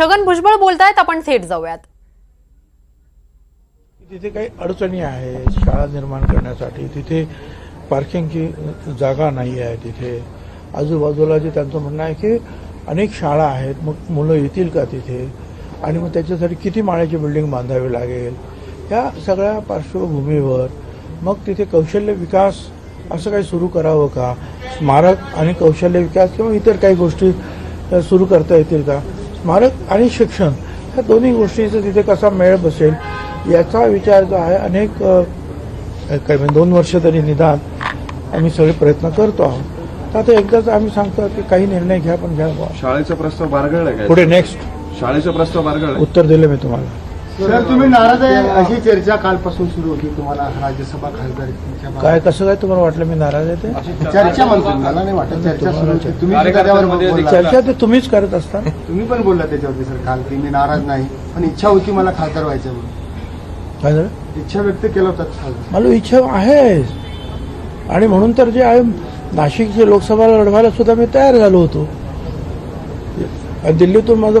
छगन भुजबळ बोलतायत आपण थेट जाऊयात. तिथे काही अडचणी आहे शाळा निर्माण करण्यासाठी. तिथे पार्किंगची जागा नाही आहे तिथे. आजूबाजूला जे त्यांचं म्हणणं आहे की अनेक शाळा आहेत मग मुलं येतील का तिथे? आणि मग त्याच्यासाठी किती माळ्याची बिल्डिंग बांधावी लागेल? या सगळ्या पार्श्वभूमीवर मग तिथे कौशल्य विकास असं काही सुरू करावं का? स्मारक आणि कौशल्य विकास किंवा इतर काही गोष्टी सुरू करता येतील का? स्मारक आणि शिक्षण ह्या दोन्ही गोष्टीचा तिथे कसा मेळ बसेल याचा विचार जो आहे अनेक काही म्हणजे दोन वर्ष तरी निदान आम्ही सगळे प्रयत्न करतो आहोत. तर आता एकदाच आम्ही सांगतो की काही निर्णय घ्या पण घ्या. शाळेचा प्रस्ताव बारगळला काय? पुढे नेक्स्ट शाळेचा प्रस्ताव बारगळला? उत्तर दिले मी तुम्हाला. सर तुम्ही नाराज आहे. अशी चर्चा कालपासून सुरू होती. तुम्हाला राज्यसभा खासदारकीच्या काय कसं काय तुम्हाला वाटलं मी नाराज आहे ते. चर्चा म्हणतो. मला नाही वाटत चर्चा सुरू होती. तुम्ही बोलला. चर्चा ते तुम्हीच करत असता. तुम्ही पण बोलला त्याच्यावरती सर काल की मी नाराज नाही. पण इच्छा होती मला खासदार व्हायचं म्हणून. काय झालं? इच्छा व्यक्त केला होता खासदार. मला इच्छा आहे. आणि म्हणून तर जे आहे नाशिकची लोकसभा लढवायला सुद्धा मी तयार झालो होतो. आणि दिल्लीतून माझं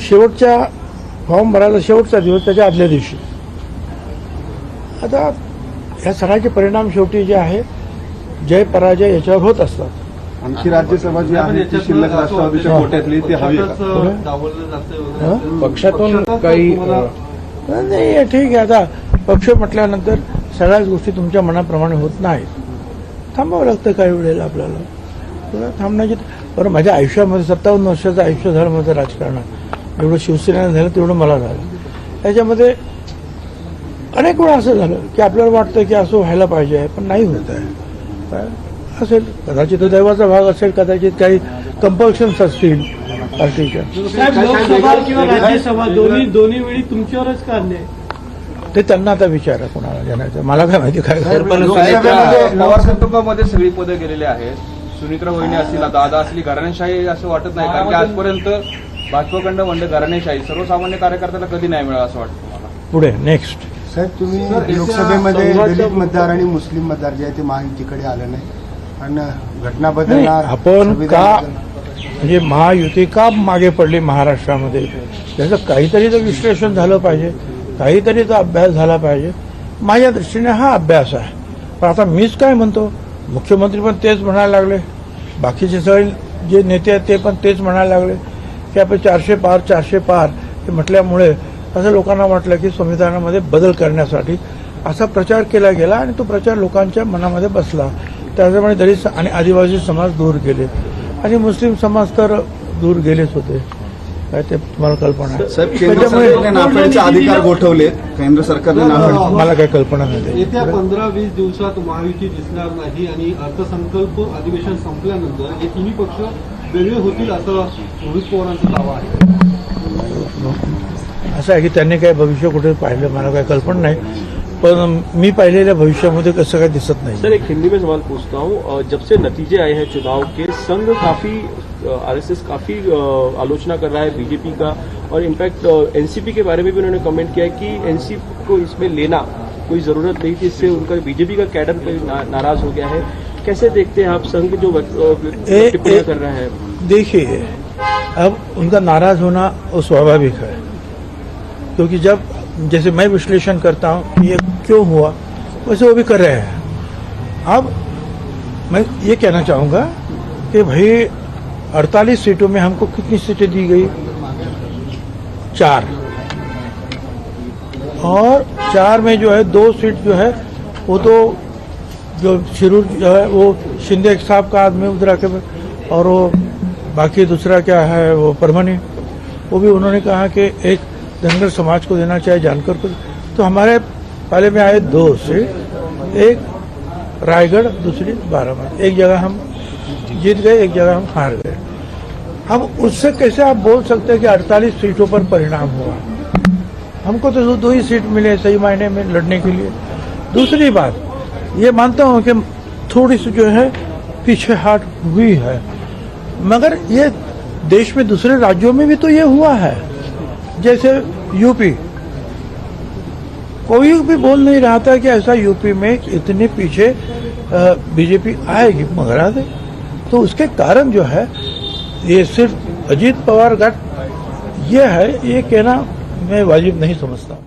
शेवटच्या फॉर्म भरायला शेवटचा दिवस त्याच्या आदल्या दिवशी. आता या सगळ्याचे परिणाम शेवटी जे आहे जय पराजय याच्यावर होत असतात. आणखी राज्यसभा जी आहे ती शिल्लक राष्ट्रवादीच्या कोट्यातली ती हवी? पक्षातून काही नाही हे ठीक आहे. आता पक्ष म्हटल्यानंतर सगळ्याच गोष्टी तुमच्या मनाप्रमाणे होत नाहीत. थांबावं लागतं काही वेळेला आपल्याला. थांबण्याची बरं माझ्या आयुष्यामध्ये सत्तावन्न वर्षाचं आयुष्य झालं माझं राजकारणात एवढं शिवसेनेनं झालं तेवढं मला झालं. त्याच्यामध्ये अनेक वेळा असं झालं की आपल्याला वाटतं की असं व्हायला पाहिजे पण नाही होत आहे? असेल कदाचित तो दैवाचा भाग असेल कदाचित काही कंपल्शन्स असतील पार्टीच्या. साहेब लोकसभा किंवा राज्यसभा दोन्ही दोन्ही वेळी तुमच्यावरच ते त्यांना आता विचारा कोणाला जाण्याचं मला काय माहिती काय पवार कुटुंबामध्ये सगळी पदं गेलेली आहेत. सुनित्रा वहिनी असतील दादा असली घराणेशाही असं वाटत नाही कारण की आजपर्यंत भाजपकडनं म्हणजे घराणेशाही. सर्वसामान्य कार्यकर्त्याला कधी नाही मिळालं असं वाटतं मला पुढे नेक्स्ट साहेब तुम्ही लोकसभेमध्ये दलित मतदार आणि मुस्लिम मतदार जे आहे ते महायुतीकडे आले नाही. आणि घटना बदलणार आपण का. म्हणजे महायुती का मागे पडली महाराष्ट्रामध्ये? त्याचं काहीतरी तर विश्लेषण झालं पाहिजे. काहीतरी तर अभ्यास झाला पाहिजे. माझ्या दृष्टीने हा अभ्यास आहे. पण आता मीच काय म्हणतो? मुख्यमंत्री पण तेच म्हणायला लागले. बाकीचे सगळे जे नेते आहेत ते पण तेच म्हणायला लागले. की आपण चारशे पार चारशे पार हे म्हटल्यामुळे असं लोकांना वाटलं की संविधानामध्ये बदल करण्यासाठी असा प्रचार केला गेला आणि तो प्रचार लोकांच्या मनामध्ये बसला. त्याच्यामुळे दलित आणि आदिवासी समाज दूर गेले. आणि मुस्लिम समाज तर दूर गेलेच होते. काय ते तुम्हाला कल्पना आहे? साहेब केंद्र त्याच्यामुळे सरकारने नाफेडचे अधिकार गोठवले केंद्र सरकारने मला काही कल्पना नाही येत्या. पंधरा वीस दिवसात महायुती दिसणार नाही आणि अर्थसंकल्प अधिवेशन संपल्यानंतर हे तिन्ही पक्ष वेगळे होतील असं रोहित पवारांचा दावा आहे. असं आहे की त्यांनी काही भविष्य कुठे पाहिलं मला काही कल्पना नाही. पर मी पाहिलेल्या भविष्यामध्ये कसं काही दिसत नाही. सर एक हिंदी में सवाल पूछता हूँ जब से नतीजे आए हैं चुनाव के संघ काफ़ी आरएसएस काफ़ी आलोचना कर रहा है बीजेपी का और इनफैक्ट एनसीपी के बारे में भी उन्होंने कमेंट किया है कि एनसीपी को इसमें लेना कोई ज़रूरत नहीं थी इससे उनका बीजेपी का कैडर नाराज़ हो गया है। कैसे देखते हैं आप संघ जो वक्त- टिप्पणियाँ कर रहा है? देखिए अब उनका नाराज़ होना स्वाभाविक है। क्योंकि जब जैसे मैं विश्लेषण करता हूँ ये क्यों हुआ वैसे वो भी कर रहे हैं। अब मैं ये कहना चाहूँगा कि भाई 48 सीटों में हमको कितनी सीटें दी गई? चार। और चार में जो है दो सीट जो है वो तो जो शिरूर जो है, वो शिंदे साहब का आदमी उधर आके और वो बाकी दूसरा क्या है, वो परमनी। वो भी उन्होंने कहा कि एक धनगर समाज को देना चाहिए जानकर को। तो हमारे पहले में आए दो सीट एक रायगढ़, दूसरी बारामती। एक जगह हम जीत गए, एक जगह हम हार गए। हम उससे कैसे आप बोल सकते हैं कि 48 सीटों पर परिणाम हुआ? हमको तो दो ही सीट मिले सही मायने में लड़ने के लिए। दूसरी बात ये मानता हूँ कि थोड़ी सी जो है पीछे हाट हुई है। मगर ये देश में दूसरे राज्यों में भी तो ये हुआ है। जैसे यूपी। कोई भी बोल नहीं रहा था कि ऐसा यूपी में इतने पीछे बीजेपी आएगी। मगर आ तो उसके कारण जो है, ये सिर्फ़ अजीत पवार गठ ये है, ये कहना मैं वाजिब नहीं समझता।